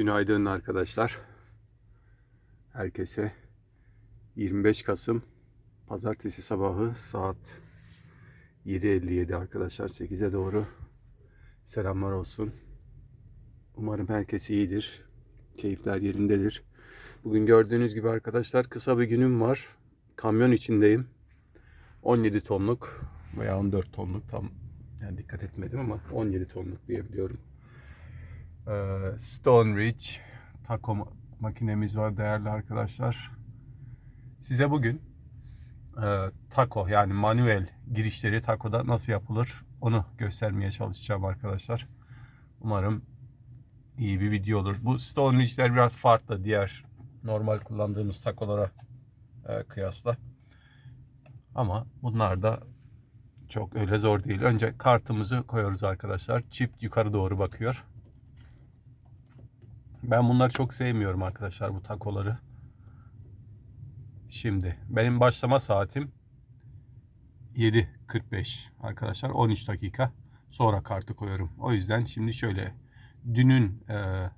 Günaydın arkadaşlar. Herkese 25 Kasım Pazartesi sabahı saat 7.57 arkadaşlar 8'e doğru selamlar olsun. Umarım herkes iyidir. Keyifler yerindedir. Bugün gördüğünüz gibi arkadaşlar kısa bir günüm var. Kamyon içindeyim. 17 tonluk veya 14 tonluk tam yani dikkat etmedim ama 17 tonluk diyebiliyorum. Ee, Stone Ridge taco ma- makinemiz var değerli arkadaşlar. Size bugün e, taco yani manuel girişleri tacoda nasıl yapılır onu göstermeye çalışacağım arkadaşlar. Umarım iyi bir video olur. Bu Stone Ridge'ler biraz farklı diğer normal kullandığımız takolara e, kıyasla. Ama bunlar da çok öyle zor değil. Önce kartımızı koyuyoruz arkadaşlar. Çift yukarı doğru bakıyor. Ben bunları çok sevmiyorum arkadaşlar bu takoları. Şimdi benim başlama saatim 7.45 arkadaşlar 13 dakika sonra kartı koyuyorum. O yüzden şimdi şöyle dünün e,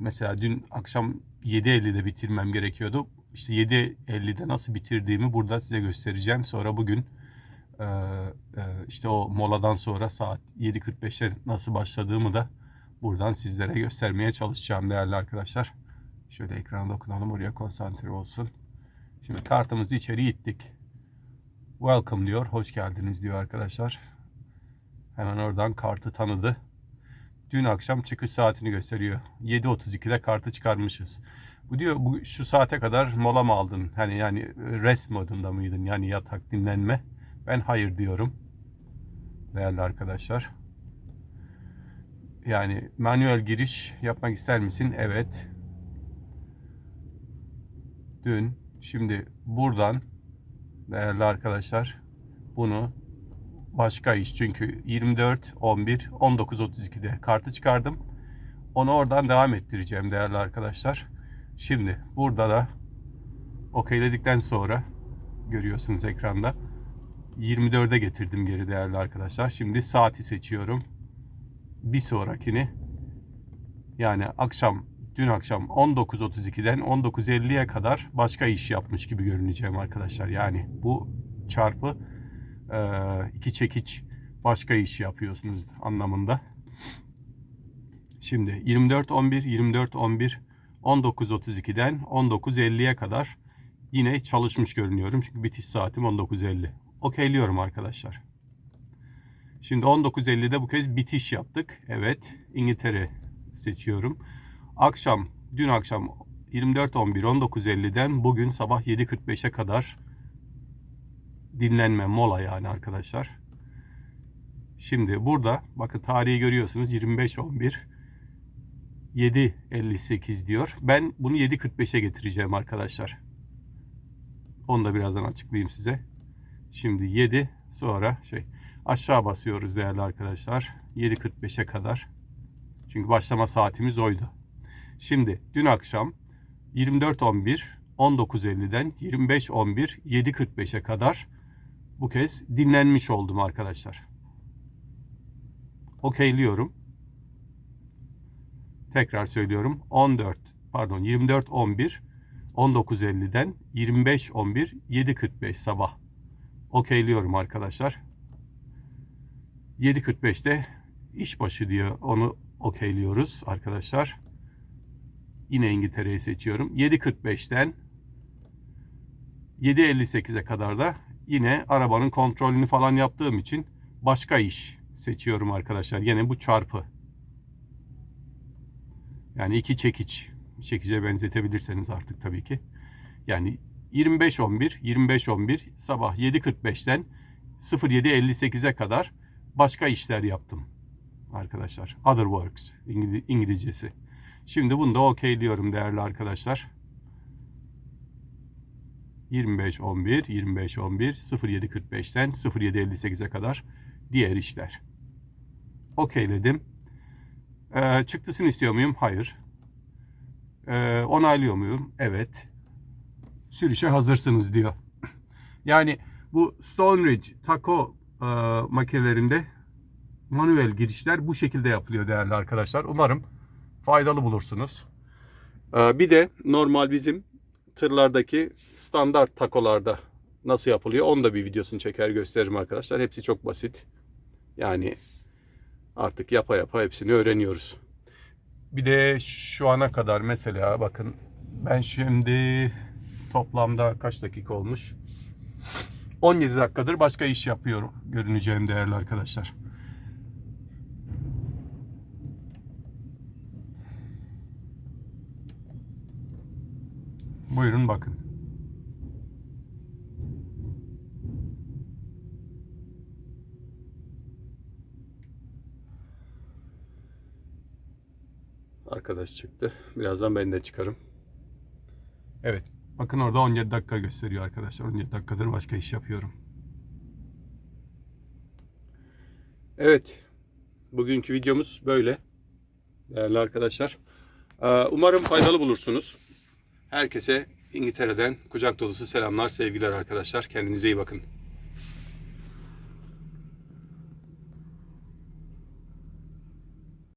mesela dün akşam 7.50'de bitirmem gerekiyordu. İşte 7.50'de nasıl bitirdiğimi burada size göstereceğim. Sonra bugün e, e, işte o moladan sonra saat 7.45'te nasıl başladığımı da buradan sizlere göstermeye çalışacağım değerli arkadaşlar. Şöyle ekrana dokunalım oraya konsantre olsun. Şimdi kartımızı içeri ittik. Welcome diyor. Hoş geldiniz diyor arkadaşlar. Hemen oradan kartı tanıdı. Dün akşam çıkış saatini gösteriyor. 7.32'de kartı çıkarmışız. Bu diyor bu şu saate kadar mola mı aldın? Hani yani rest modunda mıydın? Yani yatak dinlenme. Ben hayır diyorum. Değerli arkadaşlar. Yani manuel giriş yapmak ister misin? Evet. Dün şimdi buradan değerli arkadaşlar bunu başka iş çünkü 24 11 19 32'de kartı çıkardım. Onu oradan devam ettireceğim değerli arkadaşlar. Şimdi burada da okeyledikten sonra görüyorsunuz ekranda 24'e getirdim geri değerli arkadaşlar. Şimdi saati seçiyorum. Bir sonrakini yani akşam dün akşam 19.32'den 19.50'ye kadar başka iş yapmış gibi görüneceğim arkadaşlar. Yani bu çarpı e, iki çekiç başka iş yapıyorsunuz anlamında. Şimdi 24 11 24 11 19.32'den 19.50'ye kadar yine çalışmış görünüyorum. Çünkü bitiş saatim 19.50. Okeyliyorum arkadaşlar. Şimdi 19.50'de bu kez bitiş yaptık. Evet İngiltere seçiyorum. Akşam dün akşam 24.11 19.50'den bugün sabah 7.45'e kadar dinlenme mola yani arkadaşlar. Şimdi burada bakın tarihi görüyorsunuz 25.11 7.58 diyor. Ben bunu 7.45'e getireceğim arkadaşlar. Onu da birazdan açıklayayım size. Şimdi 7 sonra şey aşağı basıyoruz değerli arkadaşlar. 7.45'e kadar. Çünkü başlama saatimiz oydu. Şimdi dün akşam 24.11 19.50'den 25.11 7.45'e kadar bu kez dinlenmiş oldum arkadaşlar. Okeyliyorum. Tekrar söylüyorum. 14 pardon 24.11 19.50'den 25.11 7.45 sabah. Okeyliyorum arkadaşlar. 7.45'te iş başı diyor. Onu okeyliyoruz arkadaşlar. Yine İngiltere'yi seçiyorum. 7.45'ten 7.58'e kadar da yine arabanın kontrolünü falan yaptığım için başka iş seçiyorum arkadaşlar. Yine bu çarpı. Yani iki çekiç. Çekice benzetebilirseniz artık tabii ki. Yani 25.11, 25.11 sabah 7.45'ten 07.58'e kadar başka işler yaptım arkadaşlar. Other works İngiliz- İngilizcesi. Şimdi bunu da okeyliyorum değerli arkadaşlar. 25 11 25 11 07.45'ten 07.58'e kadar diğer işler. Okeyledim. Ee, çıktısını istiyor muyum? Hayır. Ee, onaylıyor muyum? Evet. Sürüşe hazırsınız diyor. Yani bu Stone Ridge taco e, makinelerinde manuel girişler bu şekilde yapılıyor değerli arkadaşlar. Umarım faydalı bulursunuz. Ee, Bir de normal bizim tırlardaki standart takolarda nasıl yapılıyor onu da bir videosunu çeker gösteririm arkadaşlar. Hepsi çok basit. Yani artık yapa yapa hepsini öğreniyoruz. Bir de şu ana kadar mesela bakın ben şimdi toplamda kaç dakika olmuş? 17 dakikadır başka iş yapıyorum. Görüneceğim değerli arkadaşlar. Buyurun bakın. Arkadaş çıktı. Birazdan ben de çıkarım. Evet. Bakın orada 17 dakika gösteriyor arkadaşlar. 17 dakikadır başka iş yapıyorum. Evet. Bugünkü videomuz böyle. Değerli arkadaşlar. Ee, Umarım faydalı bulursunuz. Herkese İngiltere'den kucak dolusu selamlar, sevgiler arkadaşlar. Kendinize iyi bakın.